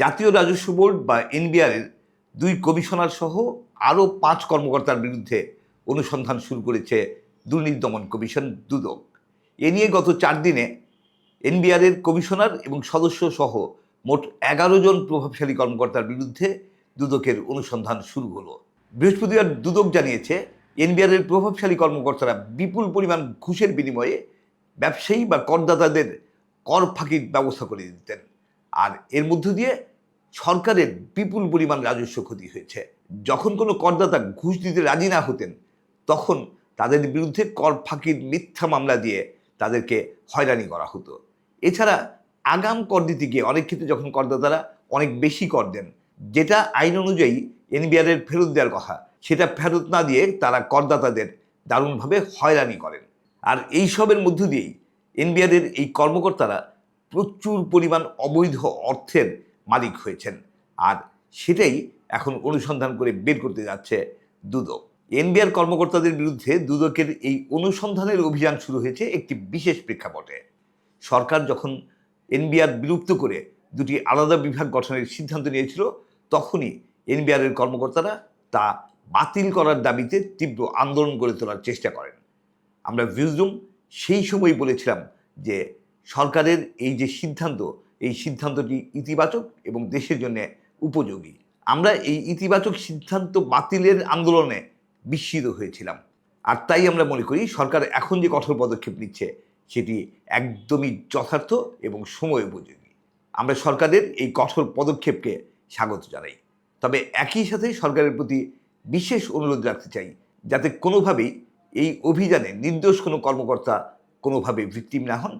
জাতীয় রাজস্ব বোর্ড বা এনবিআরের দুই কমিশনার সহ আরও পাঁচ কর্মকর্তার বিরুদ্ধে অনুসন্ধান শুরু করেছে দুর্নীতি দমন কমিশন দুদক। এ নিয়ে গত চার দিনে এনবিআরের কমিশনার এবং সদস্য সহ মোট এগারো জন প্রভাবশালী কর্মকর্তার বিরুদ্ধে দুদকের অনুসন্ধান শুরু হলো। বৃহস্পতিবার দুদক জানিয়েছে এনবিআরের প্রভাবশালী কর্মকর্তারা বিপুল পরিমাণ ঘুষের বিনিময়ে ব্যবসায়ী বা করদাতাদের কর ফাঁকির ব্যবস্থা করে দিতেন। আর এর মধ্য দিয়ে সরকারের বিপুল পরিমাণ রাজস্ব ক্ষতি হয়েছে। যখন কোনো করদাতা ঘুষ দিতে রাজি না হতেন, তখন তাদের বিরুদ্ধে কর ফাঁকির মিথ্যা মামলা দিয়ে তাদেরকে হয়রানি করা হতো। এছাড়া আগাম কর দিতে গিয়ে অনেক ক্ষেত্রে যখন করদাতারা অনেক বেশি কর দেন, যেটা আইন অনুযায়ী এনবিআরের ফেরত দেওয়ার কথা, সেটা ফেরত না দিয়ে তারা করদাতাদের দারুণভাবে হয়রানি করেন। আর এই সবের মধ্য দিয়েই এনবিআরের এই কর্মকর্তারা প্রচুর পরিমাণ অবৈধ অর্থের মালিক হয়েছেন। আর সেটাই এখন অনুসন্ধান করে বের করতে যাচ্ছে দুদক। এনবিআর কর্মকর্তাদের বিরুদ্ধে দুদকের এই অনুসন্ধানের অভিযান শুরু হয়েছে একটি বিশেষ প্রেক্ষাপটে। সরকার যখন এনবিআর বিলুপ্ত করে দুটি আলাদা বিভাগ গঠনের সিদ্ধান্ত নিয়েছিল, তখনই এনবিআরের কর্মকর্তারা তা বাতিল করার দাবিতে তীব্র আন্দোলন গড়ে তোলার চেষ্টা করেন। আমরা ভিউজুম সেই সময় বলেছিলাম যে সরকারের এই যে সিদ্ধান্ত এই সিদ্ধান্তটি ইতিবাচক এবং দেশের জন্য উপযোগী। আমরা এই ইতিবাচক সিদ্ধান্ত বাতিলের আন্দোলনে বিস্মিত হয়েছিলাম। আর তাই আমরা মনে করি, সরকার এখন যে কঠোর পদক্ষেপ নিচ্ছে, সেটি একদমই যথার্থ এবং সময় উপযোগী। আমরা সরকারের এই কঠোর পদক্ষেপকে স্বাগত জানাই। তবে একই সাথে সরকারের প্রতি বিশেষ অনুরোধ রাখতে চাই, যাতে কোনোভাবেই এই অভিযানে নির্দোষ কোনো কর্মকর্তা কোনোভাবে ভিকটিম না হন।